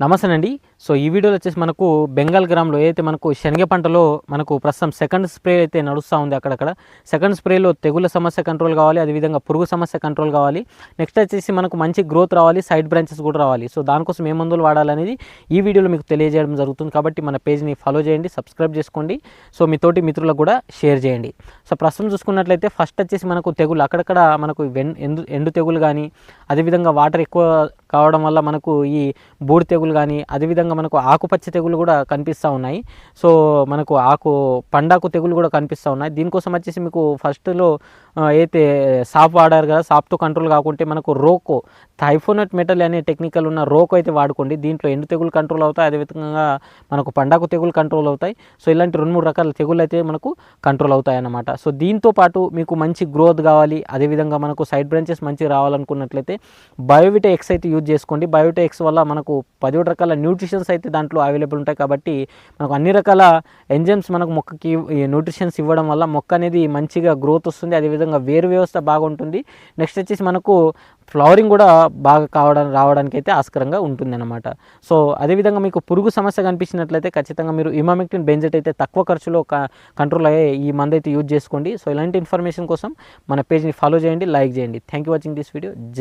నమస్తే అండి సో ఈ వీడియోలో వచ్చేసి మనకు బెంగాల్ గ్రామ్లో ఏదైతే మనకు శనగ పంటలో మనకు ప్రస్తుతం సెకండ్ స్ప్రే అయితే నడుస్తూ ఉంది అక్కడక్కడ. సెకండ్ స్ప్రేలో తెగుళ్ళ సమస్య కంట్రోల్ కావాలి అదేవిధంగా పురుగు సమస్య కంట్రోల్ కావాలి. నెక్స్ట్ వచ్చేసి మనకు మంచి గ్రోత్ రావాలి సైడ్ బ్రాంచెస్ కూడా రావాలి. సో దానికోసం ఏ మందులు వాడాలనేది ఈ వీడియోలో మీకు తెలియజేయడం జరుగుతుంది కాబట్టి మన పేజ్ని ఫాలో చేయండి సబ్స్క్రైబ్ చేసుకోండి. సో మీ తోటి మిత్రులకు కూడా షేర్ చేయండి. సో ప్రస్తుతం చూసుకున్నట్లయితే ఫస్ట్ వచ్చేసి మనకు తెగులు అక్కడక్కడ మనకు వెన్ ఎండు ఎండు తెగులు కానీ అదేవిధంగా వాటర్ ఎక్కువ కావడం వల్ల మనకు ఈ బూడి తెగులు కానీ అదేవిధంగా మనకు ఆకుపచ్చ తెగులు కూడా కనిపిస్తూ ఉన్నాయి. సో మనకు ఆకు పండాకు తెగులు కూడా కనిపిస్తూ ఉన్నాయి. దీనికోసం వచ్చేసి మీకు ఫస్ట్లో అయితే సాప్ వాడారు కదా సాప్తో కంట్రోల్ కాకుంటే మనకు రోకో థైఫోనట్ మెటల్ అనే టెక్నికల్ ఉన్న రోకో అయితే వాడుకోండి. దీంట్లో ఎండు తెగులు కంట్రోల్ అవుతాయి అదేవిధంగా మనకు పండాకు తెగులు కంట్రోల్ అవుతాయి. సో ఇలాంటి రెండు మూడు రకాల తెగులు అయితే మనకు కంట్రోల్ అవుతాయి అన్నమాట. సో దీంతో పాటు మీకు మంచి గ్రోత్ కావాలి. అదేవిధంగా మనకు సైడ్ బ్రాంచెస్ మంచి రావాలనుకున్నట్లయితే బయోవిటా ఎక్స్ అయితే యూజ్ చేసుకోండి. బయోటెక్స్ వల్ల మనకు పదిహేడు రకాల న్యూట్రిషన్స్ అయితే దాంట్లో అవైలబుల్ ఉంటాయి కాబట్టి మనకు అన్ని రకాల ఎంజైమ్స్ మనకు మొక్కకి న్యూట్రిషన్స్ ఇవ్వడం వల్ల మొక్క అనేది మంచిగా గ్రోత్ వస్తుంది. అదేవిధంగా వేరు వ్యవస్థ బాగుంటుంది. నెక్స్ట్ వచ్చేసి మనకు ఫ్లవరింగ్ కూడా బాగా కావడం రావడానికి అయితే ఆస్కరంగా ఉంటుంది అనమాట సో అదేవిధంగా మీకు పురుగు సమస్య కనిపించినట్లయితే ఖచ్చితంగా మీరు ఇమామెక్టిన్ బెంజెట్ అయితే తక్కువ ఖర్చులో కంట్రోల్ అయ్యే ఈ మందు అయితే యూజ్ చేసుకోండి. సో ఇలాంటి ఇన్ఫర్మేషన్ కోసం మన పేజ్ని ఫాలో చేయండి లైక్ చేయండి. Thank you watching this video జై